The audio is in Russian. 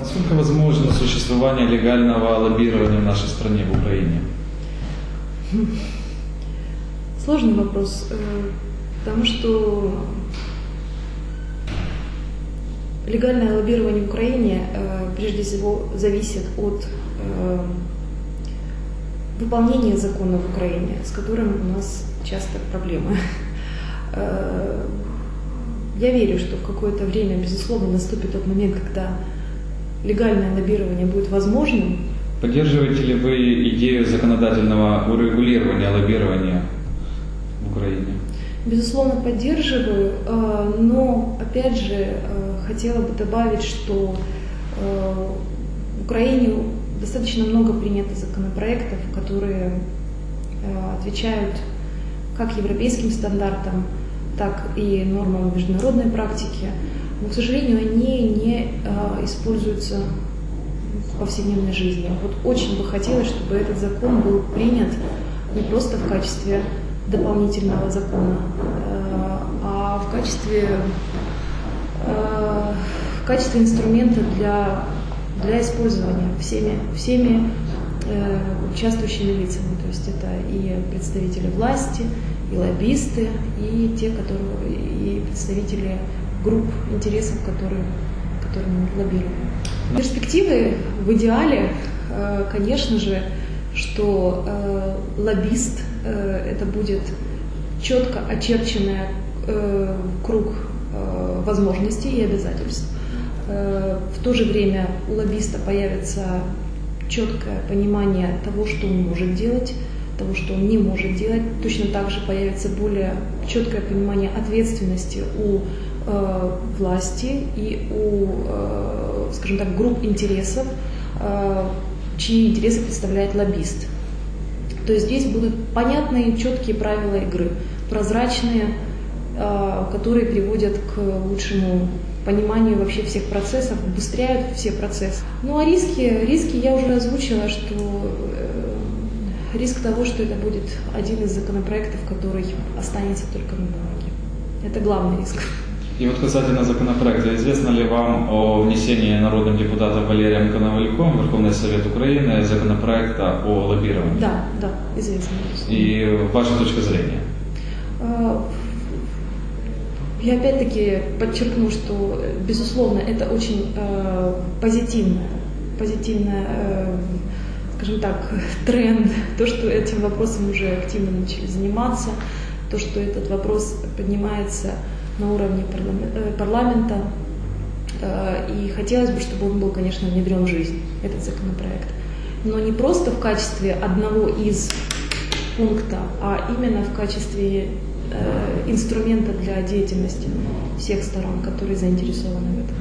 Насколько возможно существование легального лоббирования в нашей стране, в Украине? Сложный вопрос, э, потому что легальное лоббирование в Украине э, прежде всего зависит от э, выполнения закона в Украине, с которым у нас часто проблемы. Я верю, что в какое-то время, безусловно, наступит тот момент, когда легальное лоббирование будет возможным. Поддерживаете ли вы идею законодательного урегулирования лоббирования в Украине? Безусловно, поддерживаю, э, но, опять же, э, хотела бы добавить, что э, в Украине достаточно много принято законопроектов, которые отвечают как европейским стандартам, так и нормам международной практики но, к сожалению, они не используются в повседневной жизни. Вот очень бы хотелось, чтобы этот закон был принят не просто в качестве дополнительного закона, а, а в качестве, а, в качестве инструмента для, для использования всеми, всеми э, участвующими лицами. То есть это и представители власти, и лоббисты, и те, которые, и представители групп интересов, которые, которые мы лоббируем. Перспективы в идеале, э, конечно же, что э, лоббист э, это будет четко очерченный круг возможностей и обязательств. В то же время у лоббиста появится четкое понимание того, что он может делать, того, что он не может делать. Точно так же появится более четкое понимание ответственности у Э, власти и у, э, скажем так, групп интересов, э, чьи интересы представляет лоббист. То есть здесь будут понятные, четкие правила игры, прозрачные, которые приводят к лучшему пониманию вообще всех процессов, убыстряют все процессы. Ну а риски, риски я уже озвучила, что риск того, что это будет один из законопроектов, который останется только на бумаге. Это главный риск. И вот касательно законопроекта, известно ли вам о внесении народным депутатом Валерием Коновалюком в Верховный Совет Украины законопроекта о лоббировании? Да, да, известно. И ваша точка зрения? А, я опять-таки подчеркну, что, безусловно, это очень э, позитивное, позитивное э, скажем так, тренд, то, что этим вопросом уже активно начали заниматься, то, что этот вопрос поднимается на уровне э, парламента. Э, и хотелось бы, чтобы он был, конечно, внедрен в жизнь, этот законопроект. Но не просто в качестве одного из пункта, а именно в качестве э, инструмента для деятельности всех сторон, которые заинтересованы в этом.